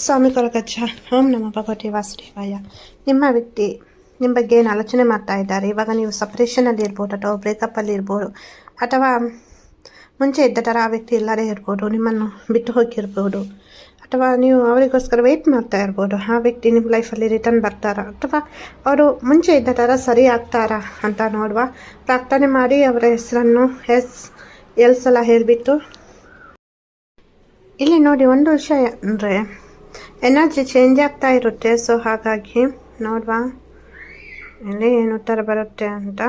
ಸ್ವಾಮಿ ಕೊರಗಜ್ಜ, ಓಂ ನಮ ಭಗವತಿ ವಾಸುದೇವಾಯ. ನಿಮ್ಮ ವ್ಯಕ್ತಿ, ನಿಮ್ಮ ಬಗ್ಗೆ ಏನು ಆಲೋಚನೆ ಮಾಡ್ತಾ ಇದ್ದಾರೆ? ಇವಾಗ ನೀವು ಸಪ್ರೇಷನಲ್ಲಿ ಇರ್ಬೋದು ಅಥವಾ ಬ್ರೇಕಪ್ಪಲ್ಲಿ ಇರ್ಬೋದು, ಅಥವಾ ಮುಂಚೆ ಇದ್ದ ಥರ ಆ ವ್ಯಕ್ತಿ ಇಲ್ಲದೇ ಇರ್ಬೋದು, ನಿಮ್ಮನ್ನು ಬಿಟ್ಟು ಹೋಗಿರ್ಬೋದು, ಅಥವಾ ನೀವು ಅವರಿಗೋಸ್ಕರ ವೆಯ್ಟ್ ಮಾಡ್ತಾ ಇರ್ಬೋದು, ಆ ವ್ಯಕ್ತಿ ನಿಮ್ಮ ಲೈಫಲ್ಲಿ ರಿಟರ್ನ್ ಬರ್ತಾರಾ, ಅಥವಾ ಅವರು ಮುಂಚೆ ಇದ್ದ ಥರ ಸರಿ ಆಗ್ತಾರಾ ಅಂತ ನೋಡುವ ಪ್ರಾರ್ಥನೆ ಮಾಡಿ ಅವರ ಹೆಸರನ್ನು ಎಸ್, ಎಲ್ ಸಲ ಹೇಳಿಬಿಟ್ಟು. ಇಲ್ಲಿ ನೋಡಿ, ಒಂದು ವಿಷಯ ಅಂದರೆ ಎನರ್ಜಿ ಚೇಂಜ್ ಆಗ್ತಾ ಇರುತ್ತೆ ಸೊ ಹಾಗಾಗಿ ನೋಡುವ. ಇಲ್ಲಿ ಏನು ಉತ್ತರ ಬರುತ್ತೆ ಅಂತ.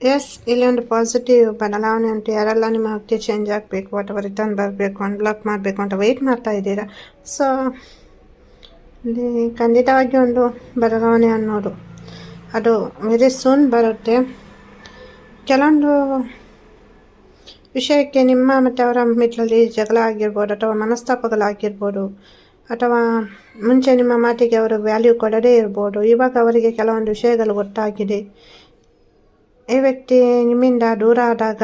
ಎಸ್ ಇಲ್ಲಿ ಒಂದು ಪಾಸಿಟಿವ್ ಬದಲಾವಣೆ ಅಂತ ಯಾರೆಲ್ಲ ನಿಮ್ಮ ವ್ಯಕ್ತಿ ಚೇಂಜ್ ಆಗಬೇಕು, ಅಥವಾ ರಿಟರ್ನ್ ಬರಬೇಕು ಅನ್ಬ್ಲಾಕ್ ಮಾಡಬೇಕು ಅಂತ ವೆಯ್ಟ್ ಮಾಡ್ತಾ ಇದ್ದೀರಾ? ಸೊ ಇಲ್ಲಿ ಖಂಡಿತವಾಗಿ ಒಂದು ಬದಲಾವಣೆ ಅನ್ನೋದು. ಅದು ವೆರಿ ಸೂನ್ ಬರುತ್ತೆ. ಕೆಲವೊಂದು ವಿಷಯಕ್ಕೆ ನಿಮ್ಮ ಮತ್ತು ಅವರ ಮಿಟ್ಲಲ್ಲಿ ಜಗಳ ಆಗಿರ್ಬೋದು ಅಥವಾ ಮನಸ್ತಾಪಗಳಾಗಿರ್ಬೋದು ಅಥವಾ ಮುಂಚೆ ನಿಮ್ಮ ಮಾತಿಗೆ ಅವರು ವ್ಯಾಲ್ಯೂ ಕೊಡದೇ ಇರ್ಬೋದು, ಇವಾಗ ಅವರಿಗೆ ಕೆಲವೊಂದು ವಿಷಯಗಳು ಗೊತ್ತಾಗಿದೆ. ಈ ವ್ಯಕ್ತಿ ನಿಮ್ಮಿಂದ ದೂರ ಆದಾಗ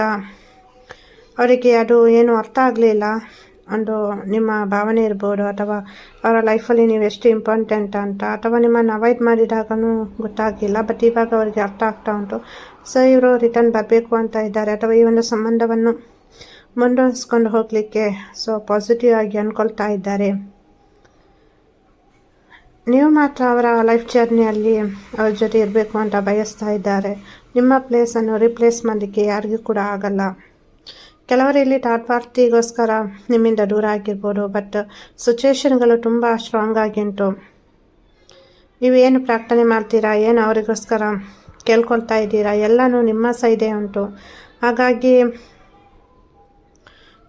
ಅವರಿಗೆ ಅದು ಏನು ಅರ್ಥ ಆಗಲಿಲ್ಲ. ಒಂದು ನಿಮ್ಮ ಭಾವನೆ ಇರ್ಬೋದು ಅಥವಾ ಅವರ ಲೈಫಲ್ಲಿ ನೀವು ಎಷ್ಟು ಇಂಪಾರ್ಟೆಂಟ್ ಅಂತ ಅಥವಾ ನಿಮ್ಮನ್ನು ಅವಾಯ್ಡ್ ಮಾಡಿದಾಗೂ ಗೊತ್ತಾಗಿಲ್ಲ ಬಟ್ ಇವಾಗ ಅವರಿಗೆ ಅರ್ಥ ಆಗ್ತಾ ಉಂಟು. ಸೊ ಇವರು ರಿಟರ್ನ್ ಬರಬೇಕು ಅಂತ ಇದ್ದಾರೆ. ಅಥವಾ ಈ ಒಂದು ಸಂಬಂಧವನ್ನು ಮುಂದುವರಿಸ್ಕೊಂಡು ಹೋಗಲಿಕ್ಕೆ ಸೊ ಪಾಸಿಟಿವ್ ಆಗಿ ಅಂದ್ಕೊಳ್ತಾ ಇದ್ದಾರೆ. ನೀವು ಮಾತ್ರ ಅವರ ಲೈಫ್ ಜರ್ನಿಯಲ್ಲಿ ಅವ್ರ ಜೊತೆ ಇರಬೇಕು ಅಂತ ಬಯಸ್ತಾ ಇದ್ದಾರೆ. ನಿಮ್ಮ ಪ್ಲೇಸನ್ನು ರಿಪ್ಲೇಸ್ ಮಾಡಲಿಕ್ಕೆ ಯಾರಿಗೂ ಕೂಡ ಆಗಲ್ಲ. ಕೆಲವರು ಇಲ್ಲಿ ತಾತ್ಪಾರ್ಥಿಗೋಸ್ಕರ ನಿಮ್ಮಿಂದ ದೂರ ಆಗಿರ್ಬೋದು ಬಟ್ ಸಿಚುವೇಶನ್ಗಳು ತುಂಬ ಸ್ಟ್ರಾಂಗ್ ಆಗಿಂಟು. ಉಂಟು ನೀವು ಏನು ಪ್ರಾರ್ಥನೆ ಮಾಡ್ತೀರಾ, ಏನು ಅವರಿಗೋಸ್ಕರ ಕೇಳ್ಕೊಳ್ತಾ ಇದ್ದೀರಾ, ಎಲ್ಲನೂ ನಿಮ್ಮ ಸೈಡೇ ಉಂಟು. ಹಾಗಾಗಿ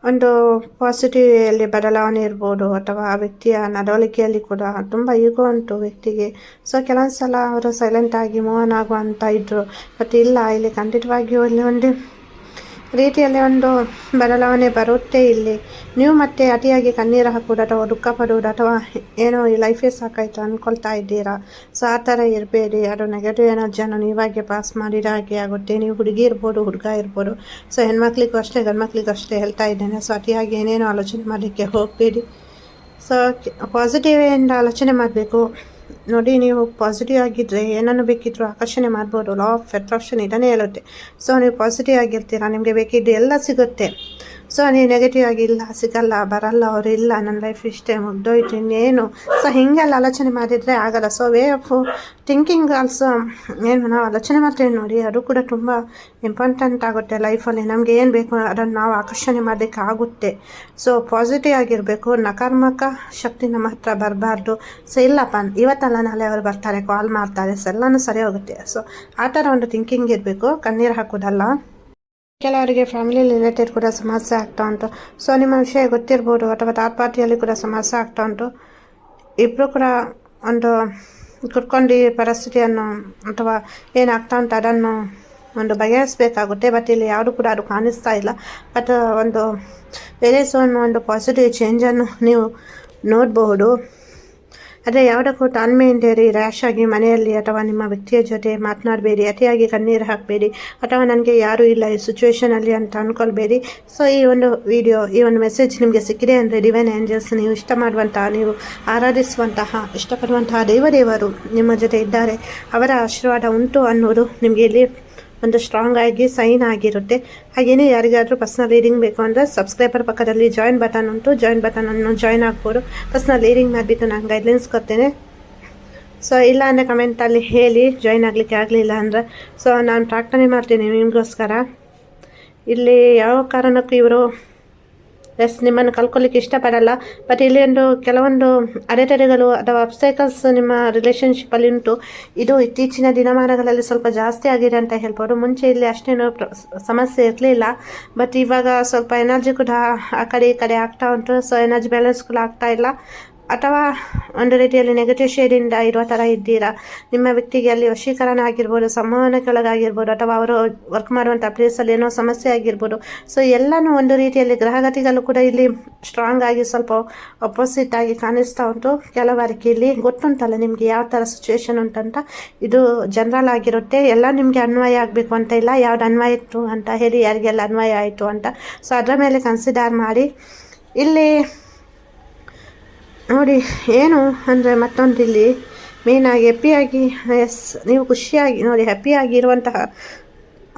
ಒಂದು ಪಾಸಿಟಿವಿಯಲ್ಲಿ ಬದಲಾವಣೆ ಇರ್ಬೋದು, ಅಥವಾ ಆ ವ್ಯಕ್ತಿಯ ನಡವಳಿಕೆಯಲ್ಲಿ ಕೂಡ ತುಂಬ ಈಗೋ ಉಂಟು ವ್ಯಕ್ತಿಗೆ. ಸೊ ಕೆಲವೊಂದು ಸಲ ಅವರು ಸೈಲೆಂಟಾಗಿ ಆನ್ ಆಗುವಂತ ಇದ್ದರು ಬಟ್ ಇಲ್ಲ, ಇಲ್ಲಿ ಖಂಡಿತವಾಗಿಯೂ ಇಲ್ಲಿ ಒಂದು ರೀತಿಯಲ್ಲಿ ಒಂದು ಬದಲಾವಣೆ ಬರುತ್ತೆ ಇಲ್ಲಿ. ನೀವು ಮತ್ತೆ ಅತಿಯಾಗಿ ಕಣ್ಣೀರು ಹಾಕೋದು ಅಥವಾ ದುಃಖ ಪಡೋದು ಅಥವಾ ಏನೋ ಈ ಲೈಫೇ ಸಾಕಾಯ್ತು ಅಂದ್ಕೊಳ್ತಾ ಇದ್ದೀರಾ? ಸೊ, ಆ ಥರ ಇರಬೇಡಿ. ಅದು ನೆಗೆಟಿವ್ ಎನರ್ಜಿಯನ್ನು ನೀವಾಗೆ ಪಾಸ್ ಮಾಡಿದ ಹಾಗೆ ಆಗುತ್ತೆ. ನೀವು ಹುಡುಗಿ ಇರ್ಬೋದು, ಹುಡುಗ ಇರ್ಬೋದು. ಸೊ, ಹೆಣ್ಮಕ್ಳಿಗೂ ಅಷ್ಟೇ, ಗಂಡ್ಮಕ್ಳಿಗೂ ಅಷ್ಟೇ ಹೇಳ್ತಾ ಇದ್ದೇನೆ. ಸೊ, ಅತಿಯಾಗಿ ಏನೇನೋ ಆಲೋಚನೆ ಮಾಡಲಿಕ್ಕೆ ಹೋಗಬೇಡಿ. ಸೊ ಪಾಸಿಟಿವ್ ಆಲೋಚನೆ ಮಾಡಬೇಕು. ನೋಡಿ, ನೀವು ಪಾಸಿಟಿವ್ ಆಗಿದ್ದರೆ ಏನನ್ನು ಬೇಕಿದ್ದರೂ ಆಕರ್ಷಣೆ ಮಾಡ್ಬೋದು. ಲಾ ಆಫ್ ಅಟ್ರಾಕ್ಷನ್ ಇದನ್ನೇ ಹೇಳುತ್ತೆ. ಸೊ ನೀವು ಪಾಸಿಟಿವ್ ಆಗಿರ್ತೀರಾ, ನಿಮಗೆ ಬೇಕಿದ್ದು ಎಲ್ಲ ಸಿಗುತ್ತೆ. ಸೊ ನೀವು ನೆಗೆಟಿವ್ ಆಗಿ ಇಲ್ಲ ಸಿಗಲ್ಲ, ಬರಲ್ಲ, ಅವರು ಇಲ್ಲ ನನ್ನ ಲೈಫ್ ಇಷ್ಟೇ, ಮುಗ್ದೋಯ್ತು, ಇನ್ನೇನು. ಸೊ, ಹೀಗೆಲ್ಲ ಆಲೋಚನೆ ಮಾಡಿದರೆ ಆಗಲ್ಲ. So way of thinking also ಏನು, ನಾವು ಆಲೋಚನೆ ಮಾಡ್ತೇವೆ ನೋಡಿ, ಅದು ಕೂಡ ತುಂಬ ಇಂಪಾರ್ಟೆಂಟ್ ಆಗುತ್ತೆ ಲೈಫಲ್ಲಿ ನಮಗೆ ಏನು ಬೇಕು ಅದನ್ನು ನಾವು ಆಕರ್ಷಣೆ ಮಾಡಲಿಕ್ಕೆ ಆಗುತ್ತೆ. ಸೊ ಪಾಸಿಟಿವ್ ಆಗಿರಬೇಕು, ನಕಾರಾತ್ಮಕ ಶಕ್ತಿ ನಮ್ಮ ಹತ್ರ ಬರಬಾರ್ದು. ಸೊ ಇಲ್ಲಪ್ಪ, ಇವತ್ತಲ್ಲ ನಾಳೆ ಅವರು ಬರ್ತಾರೆ ಕಾಲ್ ಮಾಡ್ತಾರೆ ಸೊ ಎಲ್ಲನೂ ಸರಿ ಹೋಗುತ್ತೆ. ಸೊ ಆ ಥರ ಒಂದು ಥಿಂಕಿಂಗ್ ಇರಬೇಕು, ಕಣ್ಣೀರು ಹಾಕೋದಲ್ಲ. ಕೆಲವರಿಗೆ ಫ್ಯಾಮಿಲಿ ರಿಲೇಟೆಡ್ ಕೂಡ ಸಮಸ್ಯೆ ಆಗ್ತಾ ಉಂಟು. ಸೊ ನಿಮ್ಮ ವಿಷಯ ಗೊತ್ತಿರ್ಬೋದು, ಅಥವಾ ಥರ್ಡ್ ಪಾರ್ಟಿಯಲ್ಲಿ ಕೂಡ ಸಮಸ್ಯೆ ಆಗ್ತಾ ಉಂಟು. ಇಬ್ಬರು ಕೂಡ ಒಂದು ಕುತ್ಕೊಂಡು ಪರಿಸ್ಥಿತಿಯನ್ನು ಅಥವಾ ಏನಾಗ್ತಾ ಉಂಟು ಅದನ್ನು ಒಂದು ಬಗೆಹರಿಸಬೇಕಾಗುತ್ತೆ. ಬಟ್ ಇಲ್ಲಿ ಯಾರು ಕೂಡ ಅದು ಕಾಣಿಸ್ತಾ ಇಲ್ಲ. ಬಟ್ ಒಂದು ಬೇರೆ ಸೋನ್ ಒಂದು ಪಾಸಿಟಿವ್ ಚೇಂಜನ್ನು ನೀವು ನೋಡಬಹುದು. ಆದರೆ ಯಾವುದಕ್ಕೂ ತಾಳ್ಮೆಯಿಂದೇರಿ ರ್ಯಾಶ್ ಆಗಿ ಮನೆಯಲ್ಲಿ ಅಥವಾ ನಿಮ್ಮ ವ್ಯಕ್ತಿಯ ಜೊತೆ ಮಾತನಾಡಬೇಡಿ, ಅತಿಯಾಗಿ ಕಣ್ಣೀರು ಹಾಕಬೇಡಿ ಅಥವಾ ನನಗೆ ಯಾರೂ ಇಲ್ಲ ಈ ಸಿಚುವೇಷನಲ್ಲಿ ಅಂತ ಅಂದ್ಕೊಳ್ಬೇಡಿ ಸೊ ಈ ಒಂದು ವಿಡಿಯೋ ಈ ಒಂದು ಮೆಸೇಜ್ ನಿಮಗೆ ಸಿಕ್ಕಿದೆ ಅಂದರೆ ಡಿವೈನ್ ಏಂಜಲ್ಸ್ ನೀವು ಇಷ್ಟ ಮಾಡುವಂತಹ, ನೀವು ಆರಾಧಿಸುವಂತಹ, ಇಷ್ಟಪಡುವಂತಹ ದೇವದೇವರು ನಿಮ್ಮ ಜೊತೆ ಇದ್ದಾರೆ. ಅವರ ಆಶೀರ್ವಾದ ಉಂಟು ಅನ್ನೋದು ನಿಮಗೆ ಇಲ್ಲಿ ಒಂದು ಸ್ಟ್ರಾಂಗ್ ಆಗಿ ಸೈನ್ ಆಗಿರುತ್ತೆ. ಹಾಗೆಯೇ ಯಾರಿಗಾದರೂ ಪರ್ಸ್ನಲ್ ರೀಡಿಂಗ್ ಬೇಕು ಅಂದರೆ ಸಬ್ಸ್ಕ್ರೈಬರ್ ಪಕ್ಕದಲ್ಲಿ ಜಾಯಿನ್ ಬಟನ್ ಉಂಟು. ಜಾಯಿನ್ ಬಟನನ್ನು ಜಾಯಿನ್ ಆಗ್ಬೋದು. ಪರ್ಸ್ನಲ್ ರೀಡಿಂಗ್ ಮಾಡಿಬಿಟ್ಟು ನಾನು ಗೈಡ್ಲೈನ್ಸ್ ಕೊಡ್ತೇನೆ. ಸೊ ಇಲ್ಲ ಅಂದರೆ ಕಮೆಂಟಲ್ಲಿ ಹೇಳಿ ಜಾಯಿನ್ ಆಗಲಿಕ್ಕೆ ಆಗಲಿಲ್ಲ ಅಂದರೆ. ಸೊ ನಾನು ಪ್ರಾರ್ಥನೆ ಮಾಡ್ತೀನಿ ನಿಮಗೋಸ್ಕರ. ಇಲ್ಲಿ ಯಾವ ಕಾರಣಕ್ಕೂ ಇವರು ಎಸ್ ನಿಮ್ಮನ್ನು ಕಲ್ಕೊಳ್ಳಿಕ್ಕೆ ಇಷ್ಟಪಡಲ್ಲ. ಬಟ್ ಇಲ್ಲಿ ಒಂದು ಕೆಲವೊಂದು ಅಡೆತಡೆಗಳು ಅಥವಾ ಅಬ್ಸ್ಟೈಕಲ್ಸ್ ನಿಮ್ಮ ರಿಲೇಷನ್ಶಿಪ್ಪಲ್ಲಿ ಉಂಟು. ಇದು ಇತ್ತೀಚಿನ ದಿನಮಾನಗಳಲ್ಲಿ ಸ್ವಲ್ಪ ಜಾಸ್ತಿ ಆಗಿದೆ ಅಂತ ಹೇಳ್ಬೋದು. ಮುಂಚೆ ಇಲ್ಲಿ ಅಷ್ಟೇನು ಸಮಸ್ಯೆ ಇರಲಿಲ್ಲ. ಬಟ್ ಇವಾಗ ಸ್ವಲ್ಪ ಎನರ್ಜಿ ಕೂಡ ಆ ಕಡೆ ಈ ಕಡೆ ಆಗ್ತಾ ಉಂಟು. ಸೊ ಎನರ್ಜಿ ಬ್ಯಾಲೆನ್ಸ್ ಕೂಡ ಆಗ್ತಾ ಇಲ್ಲ. ಅಥವಾ ಒಂದು ರೀತಿಯಲ್ಲಿ ನೆಗೆಟಿವ್ ಶೇಡಿಂದ ಇರುವ ಥರ ಇದ್ದೀರಾ? ನಿಮ್ಮ ವ್ಯಕ್ತಿಗೆ ಅಲ್ಲಿ ವಶೀಕರಣ ಆಗಿರ್ಬೋದು ಸಂವಹನಕ್ಕೆ ಒಳಗಾಗಿರ್ಬೋದು ಅಥವಾ ಅವರು ವರ್ಕ್ ಮಾಡುವಂಥ ಪ್ಲೇಸಲ್ಲಿ ಏನೋ ಸಮಸ್ಯೆ ಆಗಿರ್ಬೋದು. ಸೊ ಎಲ್ಲನೂ ಒಂದು ರೀತಿಯಲ್ಲಿ ಗ್ರಹಗತಿಗಳು ಕೂಡ ಇಲ್ಲಿ ಸ್ಟ್ರಾಂಗ್ ಆಗಿ ಸ್ವಲ್ಪ ಅಪೋಸಿಟ್ ಆಗಿ ಕಾಣಿಸ್ತಾ ಉಂಟು. ಕೆಲವರಿಗೆ ಇಲ್ಲಿ ಗೊತ್ತುಂಟಲ್ಲ ನಿಮಗೆ ಯಾವ ಥರ ಸಿಚುವೇಶನ್ ಉಂಟಂತ. ಇದು ಜನರಲ್ ಆಗಿರುತ್ತೆ. ಎಲ್ಲ ನಿಮಗೆ ಅನ್ವಯ ಆಗಬೇಕು ಅಂತ ಇಲ್ಲ. ಯಾವ್ದು ಅನ್ವಯ ಇತ್ತು ಅಂತ ಹೇಳಿ ಯಾರಿಗೆಲ್ಲ ಅನ್ವಯ ಆಯಿತು ಅಂತ. ಸೊ ಅದರ ಮೇಲೆ ಕನ್ಸಿಡರ್ ಮಾಡಿ. ಇಲ್ಲಿ ನೋಡಿ, ಏನು ಅಂದರೆ ಮತ್ತೊಂದು ಇಲ್ಲಿ ಮೇಯ್ನಾಗಿ ಹ್ಯಾಪಿಯಾಗಿ ಎಸ್ ನೀವು ಖುಷಿಯಾಗಿ, ನೋಡಿ ಹ್ಯಾಪಿಯಾಗಿ ಇರುವಂತಹ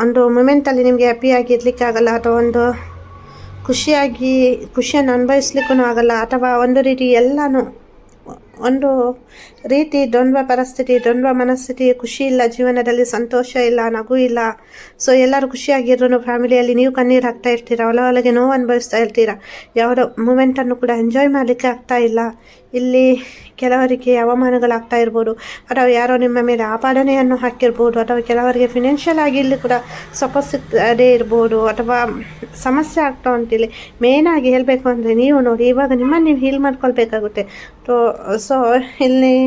ಒಂದು ಮೂಮೆಂಟಲ್ಲಿ ನಿಮಗೆ ಹ್ಯಾಪಿಯಾಗಿ ಇರಲಿಕ್ಕಾಗಲ್ಲ ಅಥವಾ ಒಂದು ಖುಷಿಯಾಗಿ, ಖುಷಿಯನ್ನು ಅನುಭವಿಸ್ಲಿಕ್ಕೂ ಆಗಲ್ಲ ಅಥವಾ ಒಂದು ರೀತಿ ಎಲ್ಲನೂ ಒಂದು ರೀತಿ ದ್ವಂದ್ವ ಪರಿಸ್ಥಿತಿ ದ್ವಂದ್ವ ಮನಸ್ಥಿತಿ, ಖುಷಿ ಇಲ್ಲ ಜೀವನದಲ್ಲಿ, ಸಂತೋಷ ಇಲ್ಲ, ನಗು ಇಲ್ಲ. ಸೊ ಎಲ್ಲರೂ ಖುಷಿಯಾಗಿದ್ರು ಫ್ಯಾಮಿಲಿಯಲ್ಲಿ. ನೀವು ಕಣ್ಣೀರು ಹಾಕ್ತಾ ಇರ್ತೀರ? ಒಳ ಒಳಗೆ ನೋವು ಅನುಭವಿಸ್ತಾ ಇರ್ತೀರ? ಯಾವುದೋ ಮೂಮೆಂಟನ್ನು ಕೂಡ ಎಂಜಾಯ್ ಮಾಡಲಿಕ್ಕೆ ಆಗ್ತಾ ಇಲ್ಲ. ಇಲ್ಲಿ ಕೆಲವರಿಗೆ ಅವಮಾನಗಳಾಗ್ತಾ ಇರ್ಬೋದು. ಅಥವಾ ಯಾರೋ ನಿಮ್ಮ ಮೇಲೆ ಆಪಾದನೆಯನ್ನು ಹಾಕಿರ್ಬೋದು. ಅಥವಾ ಕೆಲವರಿಗೆ ಫಿನಾನ್ಷಿಯಲ್ ಆಗಿ ಇಲ್ಲಿ ಕೂಡ ಸಪೋರ್ಟ್ ಸಿಗ್ತದೇ ಇರ್ಬೋದು. ಅಥವಾ ಸಮಸ್ಯೆ ಆಗ್ತಾ ಅಂತೇಳಿ ಮೇಯ್ನಾಗಿ ಹೇಳಬೇಕು ಅಂದರೆ ನೀವು ನೋಡಿ, ಇವಾಗ ನಿಮ್ಮನ್ನು ನೀವು ಹೀಲ್ ಮಾಡ್ಕೊಳ್ಬೇಕಾಗುತ್ತೆ. ಸೊ ಇಲ್ಲಿ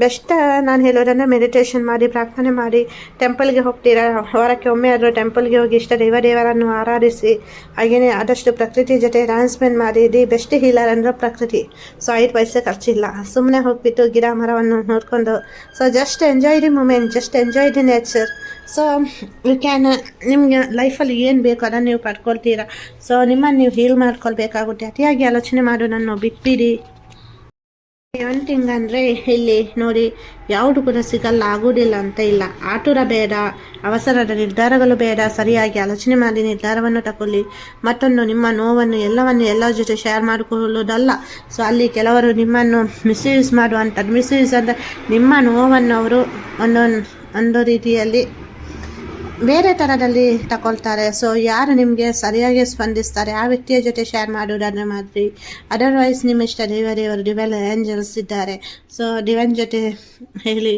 ಬೆಸ್ಟ್ ನಾನು ಹೇಳೋದನ್ನು ಮೆಡಿಟೇಷನ್ ಮಾಡಿ, ಪ್ರಾರ್ಥನೆ ಮಾಡಿ ಟೆಂಪಲ್ಗೆ ಹೋಗ್ತೀರಾ? ವಾರಕ್ಕೆ ಒಮ್ಮೆ ಆದರೂ ಟೆಂಪಲ್ಗೆ ಹೋಗಿ ಇಷ್ಟ ದೇವ ದೇವರನ್ನು ಆರಾಧಿಸಿ ಹಾಗೆಯೇ ಆದಷ್ಟು ಪ್ರಕೃತಿ ಜೊತೆ ಡ್ಯಾನ್ಸ್ಮೆಂಟ್ ಮಾಡಿ, ದಿ ಬೆಸ್ಟ್ ಹೀಲರ್ ಅಂದರೆ ಪ್ರಕೃತಿ. ಸೊ ಐದು ಪೈಸೆ ಖರ್ಚಿಲ್ಲ. ಸುಮ್ಮನೆ ಹೋಗ್ಬಿಟ್ಟು ಗಿಡ ಮರವನ್ನು ನೋಡಿಕೊಂಡು so just enjoy the moment just enjoy the nature so you can ನಿಮಗೆ ಲೈಫಲ್ಲಿ ಏನು ಬೇಕು ಅದನ್ನು ನೀವು ಪಡ್ಕೊಳ್ತೀರಾ? ಸೊ ನಿಮ್ಮನ್ನು ನೀವು ಹೀಲ್ ಮಾಡ್ಕೊಳ್ಬೇಕಾಗುತ್ತೆ. ಅತಿಯಾಗಿ ಆಲೋಚನೆ ಮಾಡು ನಾನು ಬಿಟ್ಬಿಡಿ. ಥಿಂಗ್ ಅಂದರೆ ಇಲ್ಲಿ ನೋಡಿ, ಯಾವುದು ಕೂಡ ಸಿಗಲ್ಲ, ಆಗುವುದಿಲ್ಲ ಅಂತ ಇಲ್ಲ. ಆತುರ ಬೇಡ, ಅವಸರದ ನಿರ್ಧಾರಗಳು ಬೇಡ, ಸರಿಯಾಗಿ ಆಲೋಚನೆ ಮಾಡಿ ನಿರ್ಧಾರವನ್ನು ತಗೊಳ್ಳಿ ಮತ್ತೊಂದು, ನಿಮ್ಮ ನೋವನ್ನು, ಎಲ್ಲವನ್ನು ಎಲ್ಲರ ಜೊತೆ ಶೇರ್ ಮಾಡಿಕೊಳ್ಳುವುದಲ್ಲ. ಸೊ ಅಲ್ಲಿ ಕೆಲವರು ನಿಮ್ಮನ್ನು ಮಿಸ್ಯೂಸ್ ಮಾಡುವಂಥದ್ದು ಮಿಸ್ಯೂಸ್ ಅಂದರೆ ನಿಮ್ಮ ನೋವನ್ನು ಅವರು ಒಂದೊಂದು, ಒಂದು ರೀತಿಯಲ್ಲಿ ಬೇರೆ ಥರದಲ್ಲಿ ತಗೊಳ್ತಾರೆ. ಸೊ ಯಾರು ನಿಮಗೆ ಸರಿಯಾಗಿ ಸ್ಪಂದಿಸ್ತಾರೆ, ಆ ವ್ಯಕ್ತಿಯ ಜೊತೆ ಶೇರ್ ಮಾಡುವುದನ್ನು ಮಾಡಿ ಅದರ್ವೈಸ್ ನಿಮ್ಮ ಇಷ್ಟ ದೇವರಿಯವರು ಡಿವೆಲ್ ಏಂಜಲ್ಸ್ ಇದ್ದಾರೆ. ಸೊ ಡಿವೈನ್ ಜೊತೆ ಹೇಳಿ,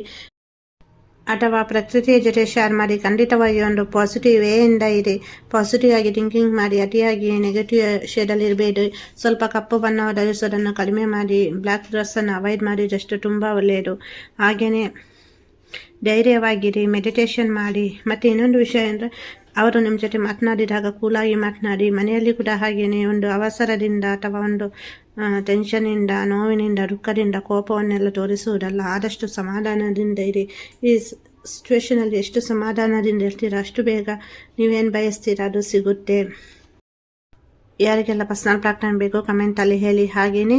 ಅಥವಾ ಪ್ರಕೃತಿಯ ಜೊತೆ ಶೇರ್ ಮಾಡಿ, ಖಂಡಿತವಾಗಿ ಒಂದು ಪಾಸಿಟಿವ್ ವೇಯಿಂದ ಇರಿ. ಪಾಸಿಟಿವ್ ಆಗಿ ಥಿಂಕಿಂಗ್ ಮಾಡಿ, ಅತಿಯಾಗಿ ನೆಗೆಟಿವ್ ಶೇಡಲ್ಲಿ ಇರಬೇಡಿ. ಸ್ವಲ್ಪ ಕಪ್ಪು ಬಣ್ಣ ಧರಿಸೋದನ್ನು ಕಡಿಮೆ ಮಾಡಿ ಬ್ಲ್ಯಾಕ್ ಡ್ರೆಸ್ಸನ್ನು ಅವಾಯ್ಡ್ ಮಾಡಿದಷ್ಟು ತುಂಬ ಒಳ್ಳೆಯದು. ಹಾಗೆಯೇ ಧೈರ್ಯವಾಗಿರಿ ಮೆಡಿಟೇಷನ್ ಮಾಡಿ. ಮತ್ತು ಇನ್ನೊಂದು ವಿಷಯ ಅಂದರೆ, ಅವರು ನಿಮ್ಮ ಜೊತೆ ಮಾತನಾಡಿದಾಗ ಕೂಲಾಗಿ ಮಾತನಾಡಿ, ಮನೆಯಲ್ಲಿ ಕೂಡ ಹಾಗೆಯೇ ಒಂದು ಅವಸರದಿಂದ ಅಥವಾ ಒಂದು ಟೆನ್ಷನಿಂದ ನೋವಿನಿಂದ, ದುಃಖದಿಂದ, ಕೋಪವನ್ನೆಲ್ಲ ತೋರಿಸುವುದಲ್ಲ, ಆದಷ್ಟು ಸಮಾಧಾನದಿಂದ ಇರಿ. ಈ ಸಿಚುವೇಷನಲ್ಲಿ ಎಷ್ಟು ಸಮಾಧಾನದಿಂದ ಇರ್ತೀರ ಅಷ್ಟು ಬೇಗ ನೀವೇನು ಬಯಸ್ತೀರ ಅದು ಸಿಗುತ್ತೆ. ಯಾರಿಗೆಲ್ಲ ಪರ್ಸ್ನಲ್ ಪ್ರಾಕ್ಟನ್ ಬೇಕು ಕಮೆಂಟಲ್ಲಿ ಹೇಳಿ. ಹಾಗೆಯೇ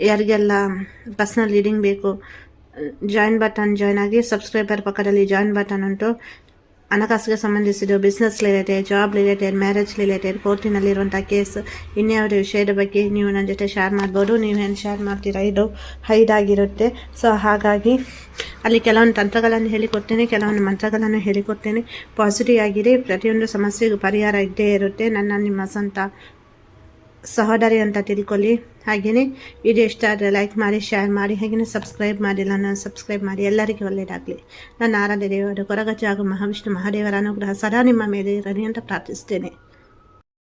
ಯಾರಿಗೆಲ್ಲ ಪರ್ಸ್ನಲ್ ಲೀಡಿಂಗ್ ಬೇಕು ಜಾಯಿನ್ ಬಟನ್ ಜಾಯ್ನ್ ಆಗಿ ಸಬ್ಸ್ಕ್ರೈಬರ್ ಪಕ್ಕದಲ್ಲಿ ಜಾಯಿನ್ ಬಟನ್ ಉಂಟು. ಹಣಕಾಸಿಗೆ ಸಂಬಂಧಿಸಿದ business related job related marriage related ಕೋರ್ಟಿನಲ್ಲಿರುವಂಥ case ಇನ್ಯಾವುದೇ ವಿಷಯದ ಬಗ್ಗೆ ನೀವು ನನ್ನ ಜೊತೆ ಶೇರ್ ಮಾಡ್ಬೋದು. ನೀವೇನು ಶೇರ್ ಮಾಡ್ತೀರಾ? ಇದು ಹೈಡ್ ಆಗಿರುತ್ತೆ ಸೊ ಹಾಗಾಗಿ ಅಲ್ಲಿ ಕೆಲವೊಂದು ತಂತ್ರಗಳನ್ನು ಹೇಳಿಕೊಡ್ತೇನೆ, ಕೆಲವೊಂದು ಮಂತ್ರಗಳನ್ನು ಹೇಳಿಕೊಡ್ತೇನೆ. ಪಾಸಿಟಿವ್ ಆಗಿದೆ ಪ್ರತಿಯೊಂದು ಸಮಸ್ಯೆಗೂ ಪರಿಹಾರ ಇದ್ದೇ ಇರುತ್ತೆ. ನನ್ನ ನಿಮ್ಮ ಸ್ವಂತ ಸಹೋದರಿ ಅಂತ ತಿಳ್ಕೊಳ್ಳಿ. ಹಾಗೆಯೇ ವಿಡಿಯೋ ಇಷ್ಟ ಆದರೆ ಲೈಕ್ ಮಾಡಿ ಶೇರ್ ಮಾಡಿ ಹಾಗೆಯೇ ಸಬ್ಸ್ಕ್ರೈಬ್ ಮಾಡಿಲ್ಲ ನಾನು ಸಬ್ಸ್ಕ್ರೈಬ್ ಮಾಡಿ, ಎಲ್ಲರಿಗೂ ಒಳ್ಳೆಯದಾಗಲಿ ನಾನು ಆರಾಧ್ಯ ದೇವರು ಕೊರಗಜ್ಜ ಹಾಗೂ ಮಹಾವಿಷ್ಣು ಮಹಾದೇವರ ಅನುಗ್ರಹ ಸದಾ ನಿಮ್ಮ ಮೇಲೆ ಇರಲಿ ಅಂತ ಪ್ರಾರ್ಥಿಸ್ತೇನೆ.